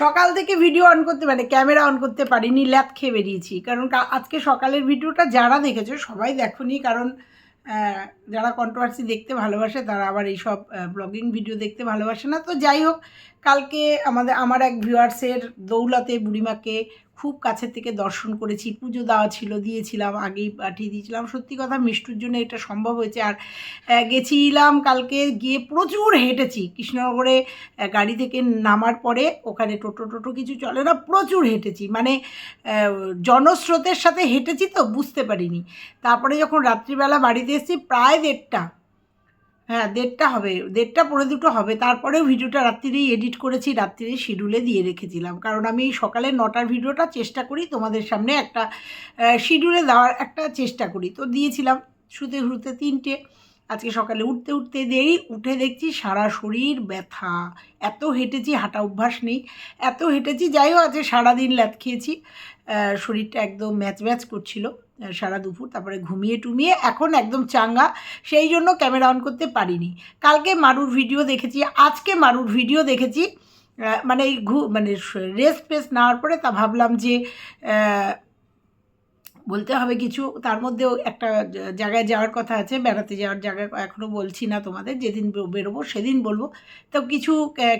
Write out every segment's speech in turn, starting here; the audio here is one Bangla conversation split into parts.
সকাল থেকে ভিডিও অন করতে মানে ক্যামেরা অন করতে পারিনি ল্যাপ খেয়ে বেরিয়েছি। কারণ আজকে সকালের ভিডিওটা যারা দেখেছ, সবাই দেখোনি, কারণ যারা কন্ট্রোভার্সি দেখতে ভালোবাসে, তারা আবার এইসব ব্লগিং ভিডিও দেখতে ভালোবাসে না। তো যাই হোক কালকে আমাদের, আমার এক ভিউয়ার্সের দৌলতে বুড়িমাকে খুব কাছের থেকে দর্শন করেছি, পুজো দেওয়া ছিল, দিয়েছিলাম, আগেই পাঠিয়ে দিয়েছিলাম। সত্যি কথা মিষ্টুর জন্য এটা সম্ভব হয়েছে। আর গেছিলাম কালকে গিয়ে প্রচুর হেঁটেছি। কৃষ্ণনগরে গাড়ি থেকে নামার পরে ওখানে টোটো টোটো কিছু চলে না, প্রচুর হেঁটেছি। মানে জনস্রোতের সাথে হেঁটেছি তো, বুঝতে পারিনি। তারপরে যখন রাত্রিবেলা বাড়িতে এসেছি, প্রায় দেড়টা। হ্যাঁ দেড়টা হবে। দেড়টা পরে দুটো হবে। তারপরেও ভিডিওটা রাত্রিরেই এডিট করেছি রাত্রিরে শিডিউলে দিয়ে রেখেছিলাম। কারণ আমি এই সকালে নটার ভিডিওটা চেষ্টা করি, তোমাদের সামনে একটা শিডিউলে দেওয়ার একটা চেষ্টা করি। তো দিয়েছিলাম শুতে শুতে তিনটে। আজকে সকালে উঠতে উঠতে দেরি, উঠে দেখছি সারা শরীর ব্যথা। এত হেঁটেছি, হাঁটা অভ্যাস নেই। এত হেঁটেছি, যাই হোক, আজকে সারাদিন ল্যাদ খেয়েছি। শরীরটা একদম ম্যাচ ম্যাচ করছিল। সারা দুপুর, তারপরে ঘুমিয়ে টুমিয়ে এখন একদম চাঙ্গা, সেই জন্য ক্যামেরা অন করতে পারিনি। কালকে মারুর ভিডিও দেখেছি, আজকে মারুর ভিডিও দেখেছি মানে এই ঘু মানে রেস্ট ফেস্ট নেওয়ার পরে তা ভাবলাম যে বলতে হবে কিছু। তার মধ্যেও একটা জায়গায় যাওয়ার কথা আছে, বেড়াতে যাওয়ার জায়গা এখনও বলছি না তোমাদের, যেদিন বেরোবো সেদিন বলব। তো কিছু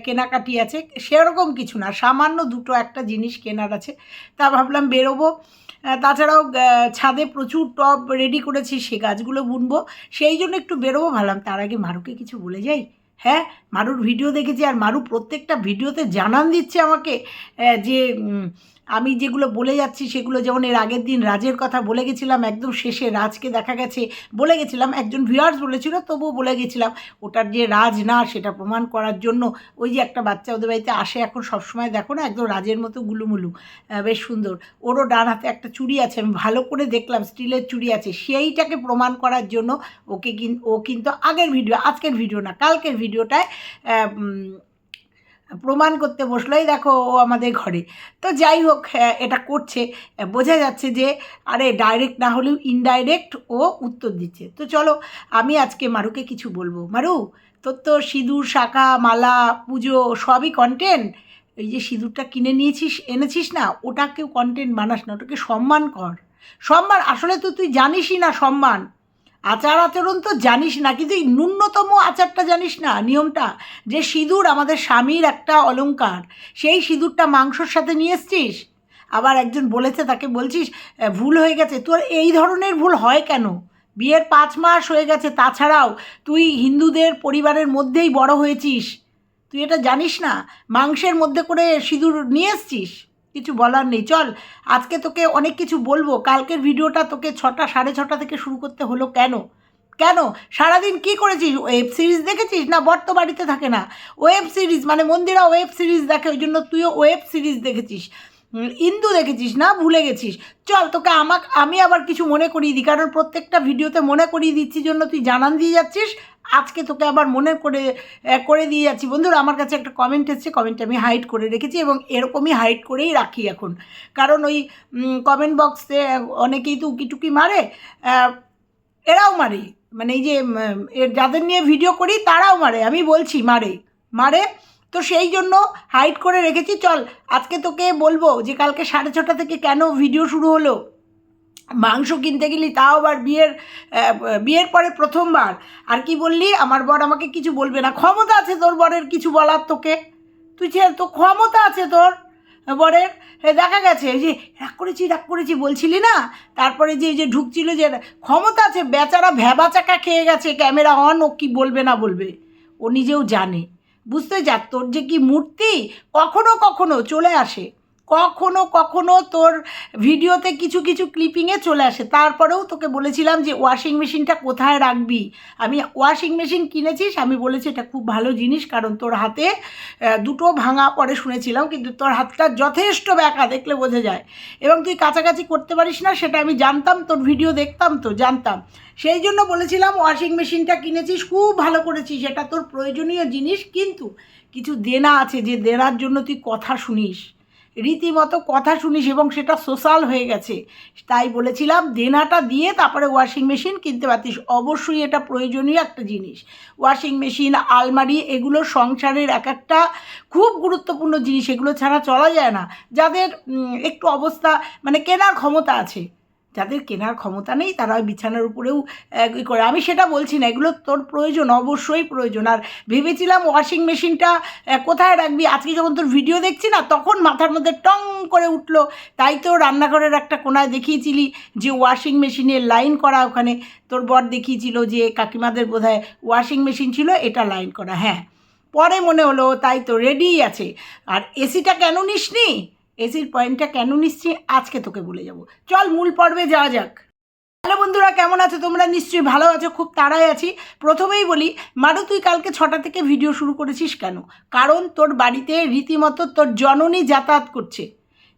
কেনাকাটি আছে, সেরকম কিছু না, সামান্য দুটো একটা জিনিস কেনার আছে। তা ভাবলাম বেরোবো। তাছাড়াও ছাদে প্রচুর টব রেডি করেছি, সে গাছগুলো বুনবো। সেই জন্য একটু বেরোবো, ভাবলাম তার আগে মারুকে কিছু বলে যাই। হ্যাঁ মারুর ভিডিও দেখেছি, আর মারু প্রত্যেকটা ভিডিওতে জানান দিচ্ছে আমাকে যে আমি যেগুলো বলে যাচ্ছি সেগুলো যেমন এর আগের দিন রাজের কথা বলে গেছিলাম, একদম শেষে রাজকে দেখা গেছে, বলে গেছিলাম, একজন ভিউয়ার্স বলেছিল, তবুও বলে গেছিলাম, ওটার যে রাজ না, সেটা প্রমাণ করার জন্য ওই যে একটা বাচ্চা ওদের বাড়িতে আসে এখন সবসময়, দেখো না, একদম রাজের মতো গুলুমুলু বেশ সুন্দর। ওরও ডান হাতে একটা চুড়ি আছে, আমি ভালো করে দেখলাম, স্টিলের চুড়ি আছে, সেইটাকে প্রমাণ করার জন্য ওকে কিন, ও কিন্তু আগের ভিডিও, আজকের ভিডিও না, কালকের ভিডিওটায় প্রমাণ করতে বসল এই দেখো ও আমাদের ঘরে। তো যাই হোক আহ, এটা করছে। বোঝা যাচ্ছে যে আরে ডাইরেক্ট না হলেও ইনডাইরেক্ট ও উত্তর দিচ্ছে। তো চলো আমি আজকে মারুকে কিছু বলব। মারু তোর তো সিঁদুর শাখা মালা পুজো সবই কন্টেন্ট এই যে সিঁদুরটা কিনে নিয়েছিস এনেছিস না ওটাকেও কন্টেন্ট বানাস না ওটাকে সম্মান কর। সম্মান আসলে তো তুই জানিসই না সম্মান। আচার আচরণ তো জানিস না, কিন্তু এই ন্যূনতম আচারটা জানিস না, নিয়মটা? যে সিঁদুর আমাদের স্বামীর একটা অলঙ্কার সেই সিঁদুরটা মাংসর সাথে নিয়ে এসছিস? আবার একজন বলেছে, তাকে বলছিস ভুল হয়ে গেছে, তোর এই ধরনের ভুল হয় কেন? বিয়ের পাঁচ মাস হয়ে গেছে, তাছাড়াও তুই হিন্দুদের পরিবারের মধ্যেই বড় হয়েছিস, তুই এটা জানিস না? মাংসের মধ্যে করে সিঁদুর নিয়ে এসছিস? কিছু বলার নেই। চল, আজকে তোকে অনেক কিছু বলব। কালকের ভিডিওটা তোকে ছটা, সাড়ে ছটা থেকে শুরু করতে হলো কেন? কেন? সারাদিন কি করেছিস? ওয়েব সিরিজ দেখেছিস না বর্ত বাড়িতে থাকে না? ওয়েব সিরিজ মানে মন্দিরা ওয়েব সিরিজ দেখে, ওই জন্য তুইও ওয়েব সিরিজ দেখেছিস। ইন্দু দেখেছিস না? ভুলে গেছিস। চল, তোকে আমাকে, আমি আবার কিছু মনে করিয়ে দিই, কারণ প্রত্যেকটা ভিডিওতে মনে করিয়ে দিচ্ছি, জন্য তুই জানান দিয়ে যাচ্ছিস। আজকে তোকে আবার মনে করে করে দিয়ে যাচ্ছি। বন্ধুরা, আমার কাছে একটা কমেন্ট এসেছে। কমেন্ট আমি হাইড করে রেখেছি এবং এরকমই হাইড করেই রাখি এখন। কারণ ওই কমেন্ট বক্সে অনেকেই তো উকিটুকি মারে এরাও মারে। মানে এই যে যাদের নিয়ে ভিডিও করি তারাও মারে। আমি বলছি, মারে। মারে, তো সেই জন্য হাইড করে রেখেছি। চল, আজকে তোকে বলব যে, কালকে সাড়ে ছটা থেকে কেন ভিডিও শুরু হলো? মাংস কিনতে গেলি, তাও আবার বিয়ের বিয়ের পরে প্রথমবার। আর কি বললি? আমার বর আমাকে কিছু বলবে না। ক্ষমতা আছে তোর বরের কিছু বলার তোকে? তুই তো ক্ষমতা আছে তোর বরের? দেখা গেছে যে রাগ করেছি রাগ করেছি বলছিলি না? তারপরে যে যে ঢুকছিল যে, ক্ষমতা আছে, বেচারা ভ্যাবা চাকা খেয়ে গেছে, ক্যামেরা অন, ও কি বলবে না বলবে? ও নিজেও জানে। বুঝতে যা, তোর যে কি মূর্তি, কখনো কখনো চলে আসে। কখনো কখনো তোর ভিডিওতে কিছু কিছু ক্লিপিংয়ে চলে আসে। তারপরেও তোকে বলেছিলাম যে ওয়াশিং মেশিনটা কোথায় রাখবি? আমি ওয়াশিং মেশিন কিনেছিস, আমি বলেছি এটা খুব ভালো জিনিস, কারণ তোর হাতে দুটো ভাঙা পরে শুনেছিলাম, কিন্তু তোর হাতটা যথেষ্ট ব্যাকা দেখলে বোঝা যায়। এবং তুই কাছাকাছি করতে পারিস না, সেটা আমি জানতাম, তোর ভিডিও দেখতাম তো, জানতাম। সেই জন্য বলেছিলাম ওয়াশিং মেশিনটা কিনেছিস, খুব ভালো করেছিস, এটা তোর প্রয়োজনীয় জিনিস, কিন্তু কিছু দেনা আছে যে দেনার জন্য তুই কথা শুনিস। রীতিমতো কথা শুনিস এবং সেটা সোশ্যাল হয়ে গেছে। তাই বলেছিলাম, দেনাটা দিয়ে তারপরে ওয়াশিং মেশিন কিনতে পারতিস। অবশ্যই এটা প্রয়োজনীয় একটা জিনিস। ওয়াশিং মেশিন আলমারি, এগুলো সংসারের এক একটা খুব গুরুত্বপূর্ণ জিনিস। এগুলো ছাড়া চলা যায় না। যাদের একটু অবস্থা মানে কেনার ক্ষমতা আছে। যাদের কেনার ক্ষমতা নেই, তারা ওই বিছানার উপরেও ই করে। আমি সেটা বলছি না, এগুলো তোর প্রয়োজন, অবশ্যই প্রয়োজন। আর ভেবেছিলাম ওয়াশিং মেশিনটা কোথায় রাখবি? আজকে যখন তোর ভিডিও দেখছি না, তখন মাথার মধ্যে টং করে উঠল। তাই তো রান্নাঘরের একটা কোনায় দেখিয়েছিলি যে ওয়াশিং মেশিনের লাইন করা, ওখানে তোর বর দেখিয়েছিল যে কাকিমাদের বোধহয় ওয়াশিং মেশিন ছিল, এটা লাইন করা। হ্যাঁ পরে মনে হলো তাই তো রেডিই আছে। আর এসিটা কেন নিসনি? এসির পয়েন্টটা কেন নিচ্ছি, আজকে তোকে বলে যাব। চল মূল পর্বে যাওয়া যাক। হ্যালো বন্ধুরা, কেমন আছো তোমরা? নিশ্চয়ই ভালো আছো, খুব তাড়াই আছি। প্রথমেই বলি, মারু, তুই কালকে ছটা থেকে ভিডিও শুরু করেছিস কেন? কারণ তোর বাড়িতে রীতিমতো তোর জননী যাতায়াত করছে।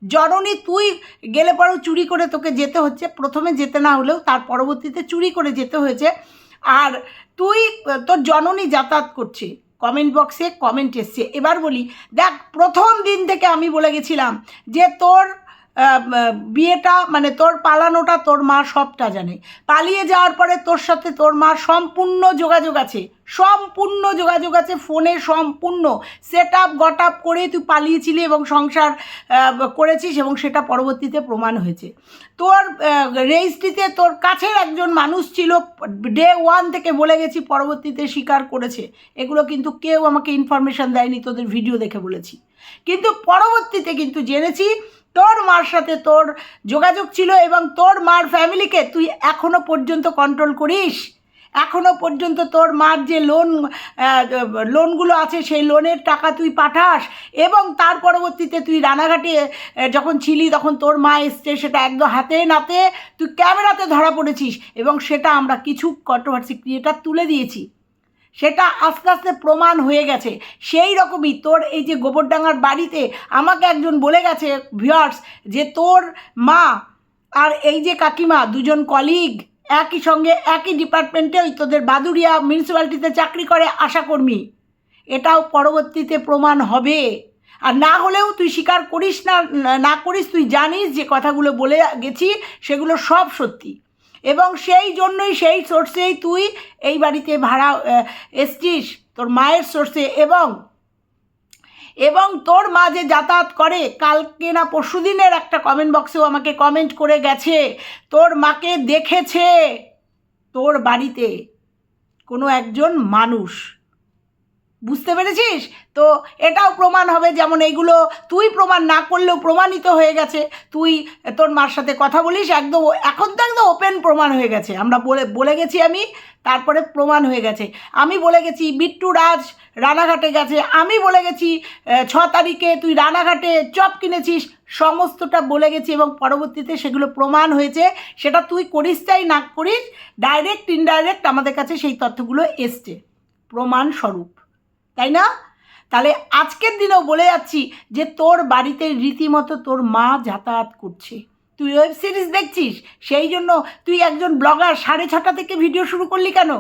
জননী, তুই গেলে পরেও চুরি করে তোকে যেতে হচ্ছে। প্রথমে যেতে না হলেও তার পরবর্তীতে চুরি করে যেতে হয়েছে। আর তুই, তোর জননী যাতায়াত করছে। কমেন্ট বক্সে কমেন্ট এসছে। এবার বলি, দেখ, প্রথম দিন থেকে আমি বলে গেছিলাম যে তোর বিয়েটা মানে তোর পালানোটা তোর মা সবটা জানে। পালিয়ে যাওয়ার পরে তোর সাথে তোর মা সম্পূর্ণ যোগাযোগ আছে। সম্পূর্ণ যোগাযোগ আছে, ফোনে সম্পূর্ণ। সেট আপ গট আপ করে তুই পালিয়েছিলি এবং সংসার করেছিস এবং সেটা পরবর্তীতে প্রমাণ হয়েছে। তোর রেজিস্ট্রিতে তোর কাছের একজন মানুষ ছিল ডে ওয়ান থেকে বলে গেছি পরবর্তীতে স্বীকার করেছে। এগুলো কিন্তু কেউ আমাকে ইনফরমেশন দেয়নি, তোদের ভিডিও দেখে বলেছি। কিন্তু পরবর্তীতে কিন্তু জেনেছি তোর মার সাথে তোর যোগাযোগ ছিল এবং তোর মার ফ্যামিলিকে তুই এখনও পর্যন্ত কন্ট্রোল করিস। এখনও পর্যন্ত তোর মার যে লোন লোনগুলো আছে সেই লোনের টাকা তুই পাঠাস এবং তার পরবর্তীতে তুই রানাঘাটে যখন ছিলি তখন তোর মা এসছে, সেটা একদম হাতে নাতে তুই ক্যামেরাতে ধরা পড়েছিস এবং সেটা আমরা কিছু কন্ট্রোভার্সি ক্রিয়েটার তুলে দিয়েছি। সেটা আস্তে আস্তে প্রমাণ হয়ে গেছে। সেই রকমই তোর এই যে গোবরডাঙ্গার বাড়িতে আমাকে একজন বলে গেছে ভিউয়ার্স যে তোর মা আর এই যে কাকিমা দুজন কলিগ একই সঙ্গে একই ডিপার্টমেন্টে ওই তোদের বাদুরিয়া মিউনিসিপ্যালিটিতে চাকরি করে আশাকর্মী। এটাও পরবর্তীতে প্রমাণ হবে। আর না হলেও তুই স্বীকার করিস না না করিস, তুই জানিস যে কথাগুলো বলে গেছি, সেগুলো সব সত্যি। এবং সেই জন্যই সেই সোর্সেই তুই এই বাড়িতে ভাড়া এসছিস, তোর মায়ের সোর্সে এবং এবং তোর মা যে যাতায়াত করে, কালকে না পরশু দিনের একটা কমেন্ট বক্সেও আমাকে কমেন্ট করে গেছে, তোর মাকে দেখেছে, তোর বাড়িতে কোনো একজন মানুষ। বুঝতে পেরেছিস? তো এটাও প্রমাণ হবে যেমন এইগুলো তুই প্রমাণ না করলেও প্রমাণিত হয়ে গেছে। তুই তোর মার সাথে কথা বলিস, একদম এখন তো একদম ওপেন প্রমাণ হয়ে গেছে। আমরা বলে বলে গেছি আমি, তারপরে প্রমাণ হয়ে গেছে। আমি বলে গেছি, বিট্টু রাজ রানাঘাটে গেছে। আমি বলে গেছি ছ তারিখে তুই রানাঘাটে চপ কিনেছিস। সমস্তটা বলে গেছি এবং পরবর্তীতে সেগুলো প্রমাণ হয়েছে। সেটা তুই করিস চাই, না করিস ডাইরেক্ট ইনডাইরেক্ট আমাদের কাছে সেই তথ্যগুলো এসছে। প্রমাণ স্বরূপ। তাই না? তাহলে আজকের দিনেও বলে যাচ্ছি যে তোর বাড়িতে রীতিমতো তোর মা যাতায়াত করছে। তুই ওয়েব সিরিজ দেখছিস? সেই জন্য তুই একজন ব্লগার সাড়ে ছটা থেকে ভিডিও শুরু করলি কেন?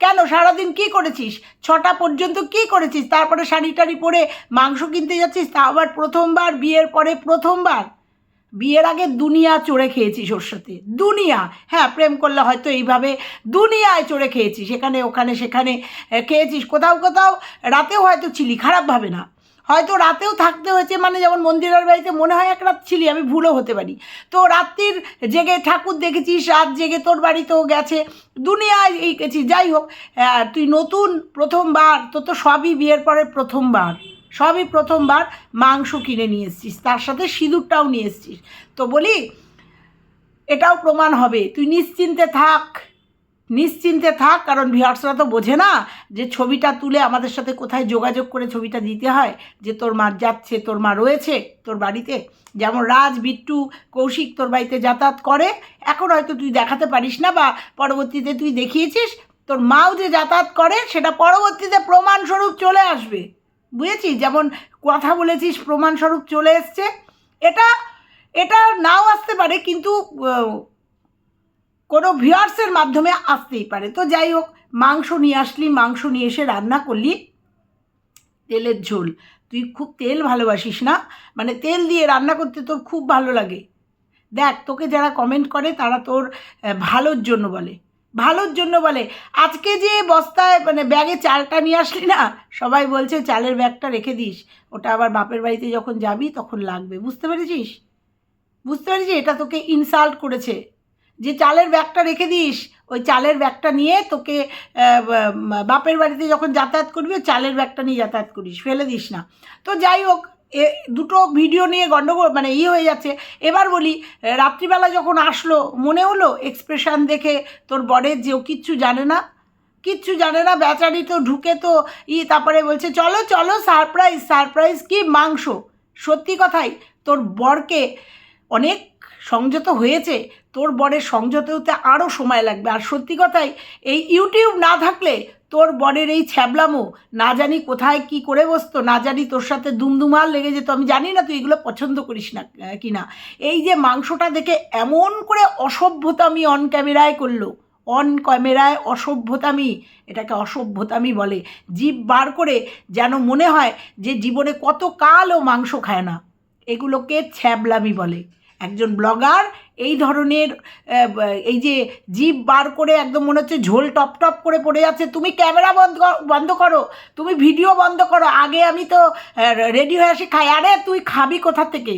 কেন? সারাদিন কি করেছিস? ছটা পর্যন্ত কি করেছিস? তারপরে শাড়ি টাড়ি পরে মাংস কিনতে যাচ্ছিস? তা আবার প্রথমবার, বিয়ের পরে প্রথমবার? বিয়ের আগে দুনিয়া চড়ে খেয়েছিস ওর সাথে। দুনিয়া। হ্যাঁ প্রেম করলে হয়তো এইভাবে দুনিয়ায় চড়ে খেয়েছিস। সেখানে ওখানে, সেখানে খেয়েছিস। কোথাও কোথাও রাতেও হয়তো ছিলি খারাপভাবে না। হয়তো রাতেও থাকতে হয়েছে মানে যেমন মন্দিরের বাড়িতে মনে হয় এক রাত ছিলি, আমি ভুলও হতে পারি। তো রাত্রির জেগে ঠাকুর দেখেছিস, রাত জেগে তোর বাড়িতেও গেছে। দুনিয়ায় এই গেছিস যাই হোক তুই নতুন প্রথমবার, তোর তো সবই বিয়ের পরে প্রথমবার। সবই প্রথমবার মাংস কিনে নিয়ে এসছিস, তার সাথে সিঁদুরটাও নিয়ে এসছিস। তো বলি, এটাও প্রমাণ হবে। তুই নিশ্চিন্তে থাক নিশ্চিন্তে থাক, কারণ ভিউয়ার্সরা তো বোঝে না যে ছবিটা তুলে আমাদের সাথে কোথায় যোগাযোগ করে ছবিটা দিতে হয়, যে তোর মা যাচ্ছে, তোর মা রয়েছে, তোর বাড়িতে। যেমন রাজ, বিট্টু, কৌশিক তোর বাড়িতে যাতায়াত করে। এখন হয়তো তুই দেখাতে পারিস না বা পরবর্তীতে তুই দেখিয়েছিস, তোর মাও যে যাতায়াত করে, সেটা পরবর্তীতে প্রমাণস্বরূপ চলে আসবে। বুঝেছিস যেমন কথা বলেছিস, প্রমাণস্বরূপ চলে এসছে। এটা এটা নাও আসতে পারে, কিন্তু কোনো ভিউয়ার্সের মাধ্যমে আসতেই পারে। তো যাই হোক, মাংস নিয়ে আসলি, মাংস নিয়ে এসে রান্না করলি, তেলের ঝোল। তুই খুব তেল ভালোবাসিস না? মানে তেল দিয়ে রান্না করতে তোর খুব ভালো লাগে। দেখ, তোকে যারা কমেন্ট করে, তারা তোর ভালোর জন্য বলে। ভালোর জন্য বলে। আজকে যে বস্তায় মানে ব্যাগে চালটা নিয়ে আসলি না, সবাই বলছে, চালের ব্যাগটা রেখে দিস। ওটা আবার বাপের বাড়িতে যখন যাবি তখন লাগবে। বুঝতে পেরেছিস? বুঝতে পেরেছিস? এটা তোকে ইনসাল্ট করেছে। যে চালের ব্যাগটা রেখে দিস, ওই চালের ব্যাগটা নিয়ে তোকে বাপের বাড়িতে যখন যাতায়াত করবি, ওই চালের ব্যাগটা নিয়ে যাতায়াত করিস। ফেলে দিস না। তো যাই হোক এ দুটো ভিডিও নিয়ে গণ্ডগোল মানে ইয়ে হয়ে যাচ্ছে। এবার বলি রাত্রিবেলা যখন আসলো, মনে হলো এক্সপ্রেশন দেখে তোর বরের যে ও কিচ্ছু জানে না? কিচ্ছু জানে না, বেচারি তো ঢুকে তো ই, তারপরে বলছে, চলো চলো সারপ্রাইজ সারপ্রাইজ কি মাংস? সত্যি কথাই, তোর বরকে অনেক সংযত হয়েছে। তোর বরের সংযত হতে আরও সময় লাগবে। আর সত্যি কথাই, এই ইউটিউব না থাকলে তোর বরের এই ছ্যাবলামো, না জানি কোথায় কি করে বসতো, না জানি তোর সাথে দুমদুমাল লেগে যেত, আমি জানি না তুই এগুলো পছন্দ করিস না কি না এই যে মাংসটা দেখে এমন করে অসভ্যতামি অন ক্যামেরায় করল অন ক্যামেরায় অসভ্যতামি, এটাকে অসভ্যতামি বলে জীব বার করে যেন মনে হয় যে জীবনে কত কাল ও মাংস খায় না, এগুলোকে ছ্যাবলামি বলে। একজন ব্লগার এই ধরনের এই যে জিপ বার করে একদম মনে হচ্ছে ঝোল টপ টপ করে পড়ে যাচ্ছে, তুমি ক্যামেরা বন্ধ বন্ধ করো, তুমি ভিডিও বন্ধ করো, আগে আমি তো রেডি হয়ে আসি খাই। আরে তুই খাবি কোথা থেকে?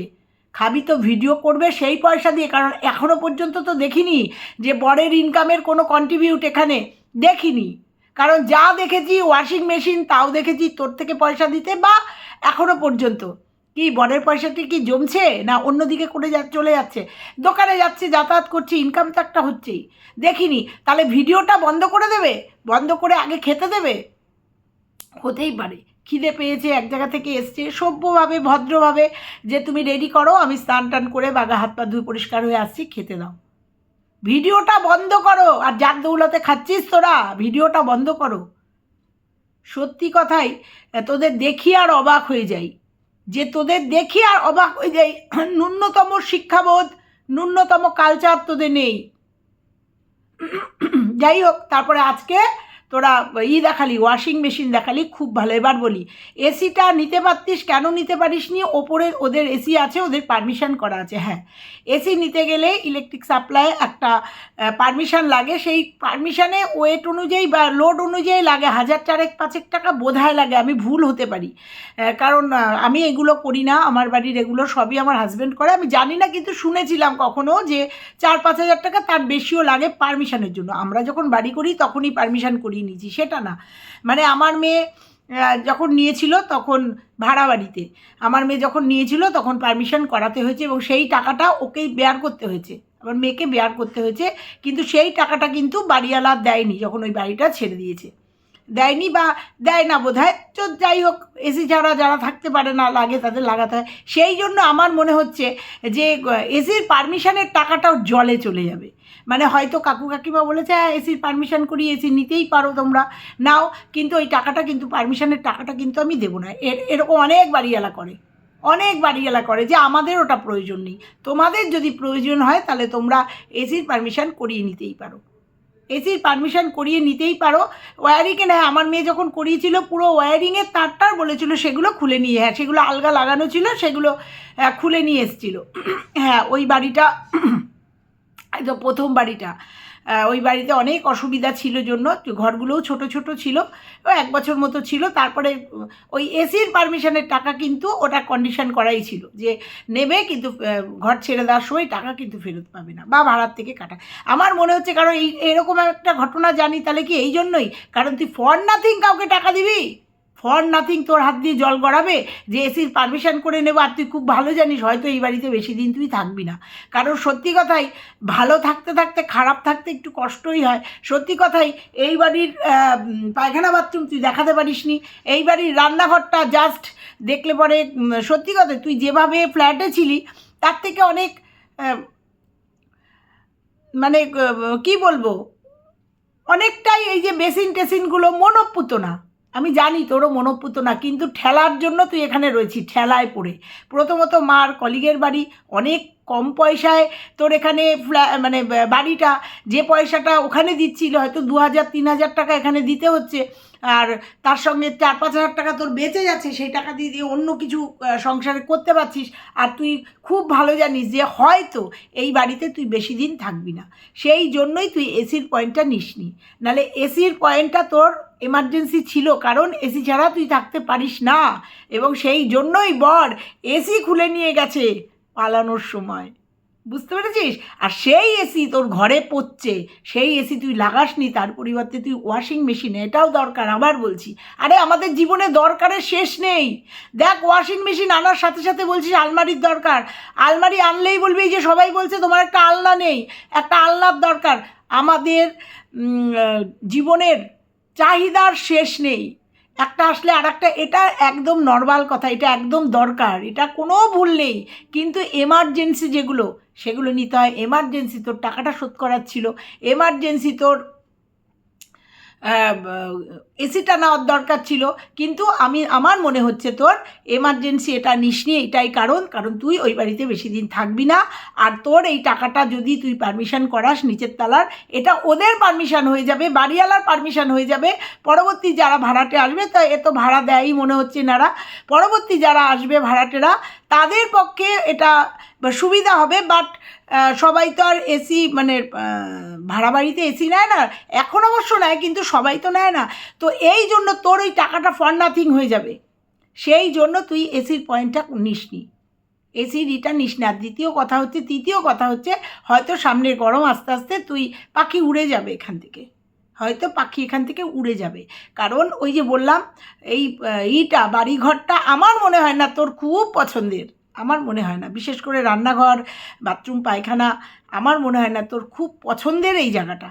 খাবি তো ভিডিও করবে সেই পয়সা দিয়ে, কারণ এখনও পর্যন্ত তো দেখিনি যে বরের ইনকামের কোনো কন্ট্রিবিউট এখানে দেখিনি। কারণ যা দেখেছি ওয়াশিং মেশিন তাও দেখেছি তোর থেকে পয়সা দিতে বা এখনও পর্যন্ত। কি বরের পয়সাটি কি জমছে? না অন্যদিকে করে যা চলে যাচ্ছে? দোকানে যাচ্ছে, যাতায়াত করছে ইনকাম তো একটা হচ্ছেই। দেখিনি, তাহলে ভিডিওটা বন্ধ করে দেবে? বন্ধ করে আগে খেতে দেবে? হতেই পারে। খিদে পেয়েছে, এক জায়গা থেকে এসছে, সভ্যভাবে, ভদ্রভাবে, যে তুমি রেডি করো, আমি স্নান টান করে বাগা হাত পা ধুয়ে পরিষ্কার হয়ে আসছি, খেতে দাও। ভিডিওটা বন্ধ করো, আর যার দৌলতে খাচ্ছিস তোরা? ভিডিওটা বন্ধ করো। সত্যি কথাই তোদের দেখি আর অবাক হয়ে যাই। যে তোদের দেখি আর অবাক হয়ে যাই, ন্যূনতম শিক্ষাবোধ, ন্যূনতম কালচার তোদের নেই। যাই হোক, তারপরে আজকে তোরা ই দেখালি ওয়াশিং মেশিন দেখালি, খুব ভালো। এবার বলি এসিটা নিতে পারতিস, কেন নিতে পারিস নি ওপরে ওদের এসি আছে, ওদের পারমিশন করা আছে হ্যাঁ। এসি নিতে গেলে ইলেকট্রিক সাপ্লাই একটা পারমিশন লাগে। সেই পারমিশনে ওয়েট অনুযায়ী বা লোড অনুযায়ী লাগে, হাজার চারেক, পাঁচেক টাকা বোধহয় লাগে, আমি ভুল হতে পারি। কারণ আমি এগুলো করি না, আমার বাড়ির এগুলো সবই আমার হাজব্যান্ড করে। আমি জানি না, কিন্তু শুনেছিলাম কখনো যে চার পাঁচ হাজার টাকা তার বেশিও লাগে পারমিশনের জন্য। আমরা যখন বাড়ি করি, তখনই পারমিশন করিয়ে নিয়েছি, সেটা না। মানে আমার মেয়ে যখন নিয়েছিল তখন ভাড়া বাড়িতে। আমার মেয়ে যখন নিয়েছিল তখন পারমিশন করাতে হয়েছে এবং সেই টাকাটা ওকেই বেয়ার করতে হয়েছে। আমার মেয়েকে বেয়ার করতে হয়েছে, কিন্তু সেই টাকাটা কিন্তু বাড়িওয়ালা দেয়নি যখন ওই বাড়িটা ছেড়ে দিয়েছে। দেয়নি বা দেয় না বোধ হয় তো যাই হোক এসি ছাড়া যারা থাকতে পারে না, লাগে তাদের লাগাতে হয়। সেই জন্য আমার মনে হচ্ছে যে এসির পারমিশনের টাকাটাও জলে চলে যাবে। মানে হয়তো কাকু কাকিমা বলেছে হ্যাঁ এসির পারমিশন করি এসি নিতেই পারো তোমরা। নাও। কিন্তু ওই টাকাটা কিন্তু পারমিশনের টাকাটা কিন্তু আমি দেবো না। এর, এরকম অনেক বাড়িওয়ালা করে। অনেক বাড়িওয়ালা করে যে আমাদের ওটা প্রয়োজন নেই। তোমাদের যদি প্রয়োজন হয়, তাহলে তোমরা এসির পারমিশন করিয়ে নিতেই পারো। এসির পারমিশন করিয়ে নিতেই পারো। ওয়্যারিংয়ে নেয় আমার মেয়ে যখন করিয়েছিল, পুরো ওয়্যারিংয়ের তারটার বলেছিল, সেগুলো খুলে নিয়ে হ্যাঁ সেগুলো আলগা লাগানো ছিল, সেগুলো খুলে নিয়ে এসেছিল। হ্যাঁ ওই বাড়িটা একদম প্রথম বাড়িটা। ওই বাড়িতে অনেক অসুবিধা ছিল জন্য ঘরগুলোও ছোট ছোট ছিল এক বছর মতো ছিল, তারপরে ওই এসির পারমিশনের টাকা কিন্তু ওটা কন্ডিশন করাই ছিল, যে নেবে কিন্তু ঘর ছেড়ে দেওয়ার সময় টাকা কিন্তু ফেরত পাবে না, বা ভাড়ার থেকে কাটা আমার মনে হচ্ছে কারণ এই, এরকম একটা ঘটনা জানি, তাহলে কি এই জন্যই? কারণ তুই ফর নাথিং কাউকে টাকা দিবি? ফর নাথিং তোর হাত দিয়ে জল গড়াবে, যে এসির পারমিশন করে নেব, আর তুই খুব ভালো জানিস, হয়তো এই বাড়িতে বেশি দিন তুই থাকবি না। কারণ সত্যি কথাই, ভালো থাকতে থাকতে, খারাপ থাকতে একটু কষ্টই হয়। সত্যি কথাই, এই বাড়ির পায়খানা বাথরুম তুই দেখাতে পারিস নি এই বাড়ির রান্নাঘরটা জাস্ট দেখলে পরে সত্যি কথা তুই যেভাবে ফ্ল্যাটে ছিলি, তার থেকে অনেক মানে কি বলব? অনেকটাই এই যে বেসিন টেসিনগুলো মনোপুত না। আমি জানি তোরও মনোপুত না, কিন্তু ঠেলার জন্য তুই এখানে রয়েছি, ঠেলায় পড়ে। প্রথমত মার কলিগের বাড়ি অনেক কম পয়সায় তোর এখানে মানে বাড়িটা, যে পয়সাটা ওখানে দিচ্ছিল, হয়তো দু হাজার, তিন হাজার টাকা এখানে দিতে হচ্ছে। আর তার সঙ্গে চার, পাঁচ হাজার টাকা তোর বেঁচে যাচ্ছে, সেই টাকা দিয়ে দিয়ে অন্য কিছু সংসারে করতে পারছিস। আর তুই খুব ভালো জানিস যে হয়তো এই বাড়িতে তুই বেশি দিন থাকবি না। সেই জন্যই তুই এসির পয়েন্টটা নিসনি। নাহলে এসির পয়েন্টটা তোর এমার্জেন্সি ছিল, কারণ এসি ছাড়া তুই থাকতে পারিস না। এবং সেই জন্যই বর এসি খুলে নিয়ে গেছে। পালানোর সময়। বুঝতে পেরেছিস? আর সেই এসি তোর ঘরে পড়ছে, সেই এসি তুই লাগাসনি, তার পরিবর্তে তুই ওয়াশিং মেশিন এটাও দরকার আবার বলছি। আরে আমাদের জীবনে দরকারের শেষ নেই। দেখ ওয়াশিং মেশিন আনার সাথে সাথে বলছিস আলমারির দরকার। আলমারি আনলেই বলবি যে সবাই বলছে তোমার একটা আলনা নেই, একটা আলনার দরকার। আমাদের জীবনের চাহিদার শেষ নেই। একটা আসলে আর একটা এটা একদম নর্মাল কথা, এটা একদম দরকার, এটা কোনো ভুল নেই। কিন্তু এমার্জেন্সি যেগুলো, সেগুলো নিতে হয়। এমার্জেন্সি তোর টাকাটা শোধ করার ছিল। এমার্জেন্সি তোর এসিটা নেওয়ার দরকার ছিল। কিন্তু আমি, আমার মনে হচ্ছে তোর এমার্জেন্সি এটা নিসনি এটাই কারণ। কারণ তুই ওই বাড়িতে বেশি দিন থাকবি না। আর তোর এই টাকাটা যদি তুই পারমিশন করাস নিচের তলার, এটা ওদের পারমিশন হয়ে যাবে, বাড়িওয়ালার পারমিশন হয়ে যাবে। পরবর্তী যারা ভাড়াটে আসবে, তা এ তো ভাড়া দেয়ই মনে হচ্ছে নারা। পরবর্তী যারা আসবে ভাড়াটেরা তাদের পক্ষে এটা সুবিধা হবে বাট সবাই তো আর এসি মানে ভাড়া বাড়িতে এসি নেয় না। এখন অবশ্য নেয়, কিন্তু সবাই তো নেয় না। তো এই জন্য তোর ওই টাকাটা ফর নাথিং হয়ে যাবে। সেই জন্য তুই এসির পয়েন্টটা নিসনি। এসি রিটার্ন নিস না। দ্বিতীয় কথা হচ্ছে, তৃতীয় কথা হচ্ছে, হয়তো সামনের গরম আস্তে আস্তে তুই পাখি উড়ে যাবে এখান থেকে। হয়তো পাখি এখান থেকে উড়ে যাবে। কারণ ওই যে বললাম, এই ইটা, বাড়িঘরটা আমার মনে হয় না তোর খুব পছন্দের। আমার মনে হয় না। বিশেষ করে রান্নাঘর, বাথরুম, পায়খানা, আমার মনে হয় না তোর খুব পছন্দের এই জায়গাটা।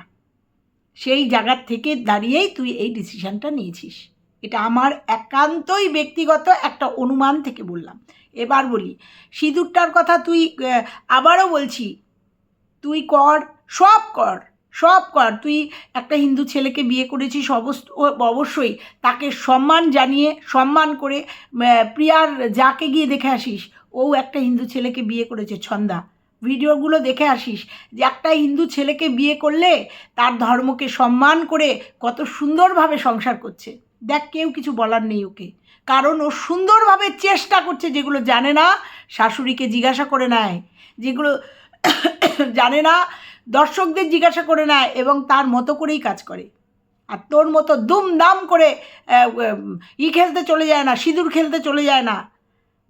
সেই জায়গার থেকে দাঁড়িয়েই তুই এই ডিসিশানটা নিয়েছিস। এটা আমার একান্তই ব্যক্তিগত একটা অনুমান থেকে বললাম। এবার বলি, সিঁদুরটার কথা তুই আবারও বলছি, তুই কর, সব কর। সব কর। তুই একটা হিন্দু ছেলেকে বিয়ে করেছিস অবশ্য অবশ্যই তাকে সম্মান জানিয়ে, সম্মান করে প্রিয়ার যাকে গিয়ে দেখে আসিস, ও একটা হিন্দু ছেলেকে বিয়ে করেছে, ছন্দা। ভিডিওগুলো দেখে আসিস যে একটা হিন্দু ছেলেকে বিয়ে করলে তার ধর্মকে সম্মান করে কত সুন্দরভাবে সংসার করছে। দেখ, কেউ কিছু বলার নেই ওকে। কারণ ও সুন্দরভাবে চেষ্টা করছে, যেগুলো জানে না, শাশুড়িকে জিজ্ঞাসা করে নেয়। যেগুলো জানে না দর্শকদের জিজ্ঞাসা করে নেয় এবং তার মতো করেই কাজ করে। আর তোর মতো দুমদাম করে ই খেলতে চলে যায় না, সিঁদুর খেলতে চলে যায় না,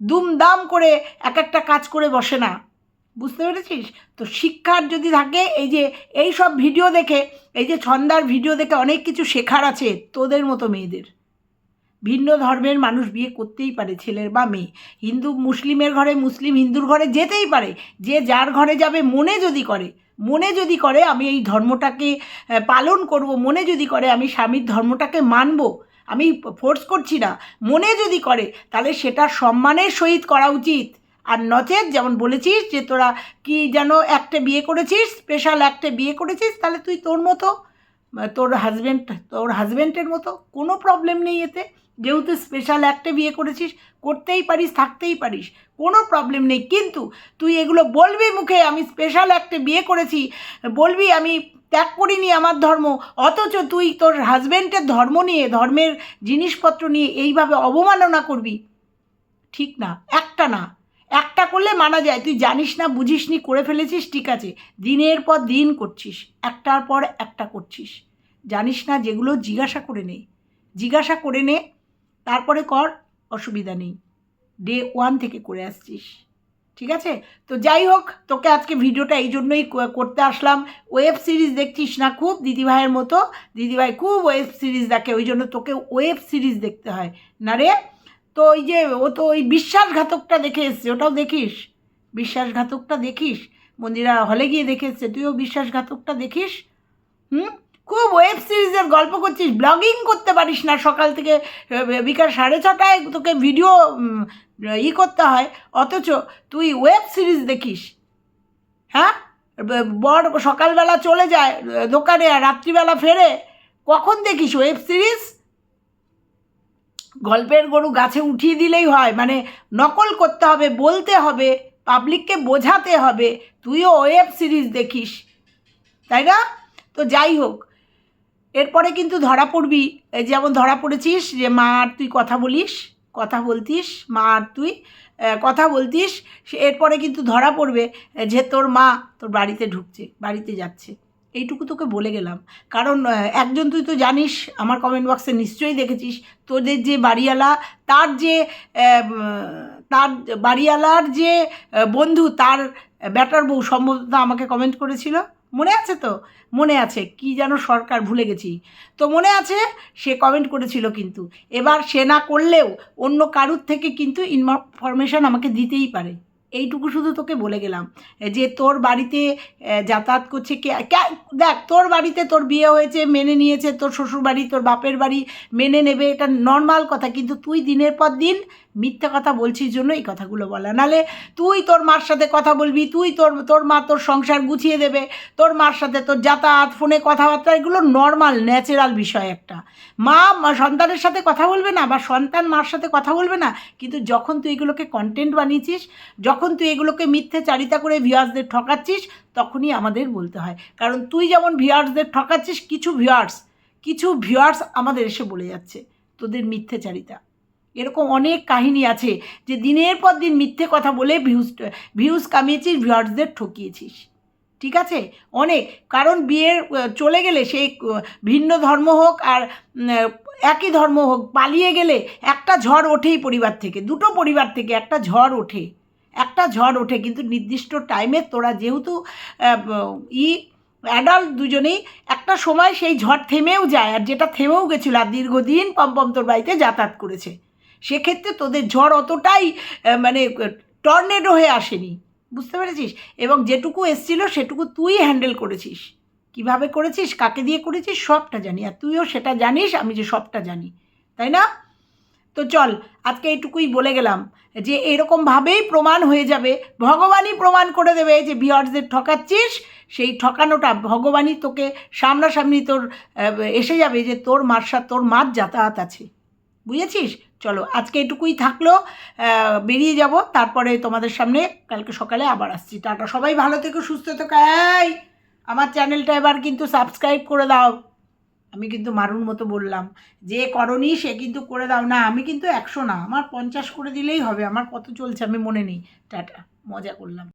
দুমদাম করে এক একটা কাজ করে বসে না। বুঝতে পেরেছিস? তো শিক্ষার যদি থাকে, এই যে, এই সব ভিডিও দেখে, এই যে ছন্দার ভিডিও দেখে অনেক কিছু শেখার আছে তোদের মতো মেয়েদের। ভিন্ন ধর্মের মানুষ বিয়ে করতেই পারে, ছেলের বা মেয়ে। হিন্দু মুসলিমের ঘরে, মুসলিম হিন্দুর ঘরে যেতেই পারে। যে যার ঘরে যাবে, মনে যদি করে, মনে যদি করে আমি এই ধর্মটাকে পালন করব, মনে যদি করে আমি স্বামীর ধর্মটাকে মানব, আমি ফোর্স করছি না, মনে যদি করে, তাহলে সেটা সম্মানের সহিত করা উচিত। আর নচেত, যেমন বলেছিস যে তোরা কি যেন একটা বিয়ে করেছিস স্পেশাল একটা বিয়ে করেছিস, তাহলে তুই তোর মতো তোর হাজব্যান্ড তোর হাজব্যান্ডের মতো কোনো প্রবলেম নেই এতে। যেহেতু স্পেশাল একটা বিয়ে করেছিস, করতেই পারিস, থাকতেই পারিস, কোনো প্রবলেম নেই। কিন্তু তুই এগুলো বলবি মুখে, আমি স্পেশাল একটা বিয়ে করেছি, বলবি আমি ত্যাগ করিনি আমার ধর্ম, অথচ তুই তোর হাজব্যান্ডের ধর্ম নিয়ে, ধর্মের জিনিসপত্র নিয়ে এইভাবে অবমাননা করবি। ঠিক না, একটা না। একটা করলে মানা যায়, তুই জানিস না, বুঝিস নি, করে ফেলেছিস, ঠিক আছে। দিনের পর দিন করছিস, একটার পর একটা করছিস। জানিস না, যেগুলো জিজ্ঞাসা করে নে। জিজ্ঞাসা করে নে, তারপরে কর, অসুবিধা নেই। ডে ওয়ান থেকে করে আসছিস। ঠিক আছে? তো যাই হোক, তোকে আজকে ভিডিওটা এই জন্যই করতে আসলাম। ওয়েব সিরিজ দেখছিস না খুব, দিদিভাইয়ের মতো? দিদিভাই খুব ওয়েব সিরিজ দেখে, ওই জন্য তোকে ওয়েব সিরিজ দেখতে হয়। না রে? তো ওই যে, ও তো ওই বিশ্বাসঘাতকটা দেখে এসছে, ওটাও দেখিস? বিশ্বাসঘাতকটা দেখিস? মন্দিরা হলে গিয়ে দেখে এসছে, তুইও বিশ্বাসঘাতকটা দেখিস? হুম? খুব ওয়েব সিরিজের গল্প করছিস ব্লগিং করতে পারিস না, সকাল থেকে বিকাল সাড়ে ছটায় তোকে ভিডিও ই করতে হয়, অথচ তুই ওয়েব সিরিজ দেখিস। হ্যাঁ? ব- বর সকালবেলা চলে যায় দোকানে আর রাত্রিবেলা ফেরে, কখন দেখিস ওয়েব সিরিজ গল্পের গরু গাছে উঠিয়ে দিলেই হয়। মানে নকল করতে হবে, বলতে হবে পাবলিককে বোঝাতে হবে। তুইও ওয়েব সিরিজ দেখিস, তাই না? তো যাই হোক, এরপরে কিন্তু ধরা পড়বি। যেমন ধরা পড়েছিস যে, মা, আর তুই কথা বলিস, কথা বলতিস, মা, আর তুই কথা বলতিস। এরপরে কিন্তু ধরা পড়বে যে, তোর মা তোর বাড়িতে ঢুকছে, বাড়িতে যাচ্ছে। এইটুকু তোকে বলে গেলাম। কারণ একজন তুই তো জানিস, আমার কমেন্ট বক্সে নিশ্চয়ই দেখেছিস, তোদের যে বাড়িওয়ালা, তার যে তার বাড়িওয়ালার যে বন্ধু, তার ব্যাটার বউ সম্ভবত আমাকে কমেন্ট করেছিল। মনে আছে তো? মনে আছে। কি যেন সরকার ভুলে গেছি। তো মনে আছে, সে কমেন্ট করেছিল কিন্তু। এবার সে না করলেও অন্য কারুর থেকে কিন্তু ইনফরমেশন আমাকে দিতেই পারে। এইটুকু শুধু তোকে বলে গেলাম যে তোর বাড়িতে যাতায়াত করছে কে দেখ, তোর বাড়িতে তোর বিয়ে হয়েছে, মেনে নিয়েছে, তোর শ্বশুর বাড়ি, তোর বাপের বাড়ি, মেনে নেবে, এটা নর্মাল কথা, কিন্তু তুই দিনের পর দিন মিথ্যা কথা বলছিস জন্য এই কথাগুলো বলা। নালে তুই তোর মার সাথে কথা বলবি, তুই তোর তোর মা তোর সংসার গুছিয়ে দেবে, তোর মার সাথে তোর যাতায়াত, ফোনে কথাবার্তা, এগুলো নর্মাল ন্যাচারাল বিষয় একটা। মা- সন্তানের সাথে কথা বলবে না, বা সন্তান মার সাথে কথা বলবে না, কিন্তু যখন তুই এগুলোকে কন্টেন্ট বানিয়েছিস, যখন তুই এগুলোকে মিথ্যে চারিতা করে ভিউয়ার্সদের ঠকাচ্ছিস, তখনই আমাদের বলতে হয়। কারণ তুই যেমন ভিউয়ার্সদের ঠকাচ্ছিস, কিছু ভিউয়ার্স কিছু ভিউয়ার্স আমাদের এসে বলে যাচ্ছে তোদের মিথ্যে চারিতা। এরকম অনেক কাহিনী আছে যে দিনের পর দিন মিথ্যে কথা বলে ভিউজ ভিউজ কামিয়েছিস ভিউয়ার্সদের ঠকিয়েছিস। ঠিক আছে? অনেক। কারণ বিয়ের, চলে গেলে সেই ভিন্ন ধর্ম হোক আর একই ধর্ম হোক, পালিয়ে গেলে একটা ঝড় ওঠেই পরিবার থেকে। দুটো পরিবার থেকে একটা ঝড় ওঠে। একটা ঝড় ওঠে, কিন্তু নির্দিষ্ট টাইমে তোরা যেহেতু ই অ্যাডাল্ট দুজনেই, একটা সময় সেই ঝড় থেমেও যায়, আর যেটা থেমেও গেছিল, আর দীর্ঘদিন পম্পম তোর বাড়িতে যাতায়াত করেছে। সেক্ষেত্রে তোদের ঝড় অতটাই মানে টর্নেডো হয়ে আসেনি। বুঝতে পেরেছিস? এবং যেটুকু এসছিল, সেটুকু তুই হ্যান্ডেল করেছিস। কীভাবে করেছিস, কাকে দিয়ে করেছিস, সবটা জানি। আর তুইও সেটা জানিস, আমি যে সবটা জানি। তাই না? তো চল, আজকে এইটুকুই বলে গেলাম যে এরকমভাবেই প্রমাণ হয়ে যাবে, ভগবানই প্রমাণ করে দেবে যে বিয়ার্সদের ঠকাচ্ছিস, সেই ঠকানোটা ভগবানই তোকে সামনাসামনি তোর এসে যাবে যে তোর মার সাথে তোর মার যাতায়াত আছে। বুঝেছিস? চলো, আজকে এটুকুই থাকল বেরিয়ে যাব, তারপরে তোমাদের সামনে কালকে সকালে আবার আসছি। টাটা, সবাই ভালো থেকো, সুস্থ থেকো আমার চ্যানেলটা এবার কিন্তু সাবস্ক্রাইব করে দাও। আমি কিন্তু মারুন মতো বললাম, যে করনি সে কিন্তু করে দাও। না, আমি কিন্তু একশো না, আমার পঞ্চাশ করে দিলেই হবে, আমার কত চলছে আমি মনে নেই। টাটা। মজা করলাম।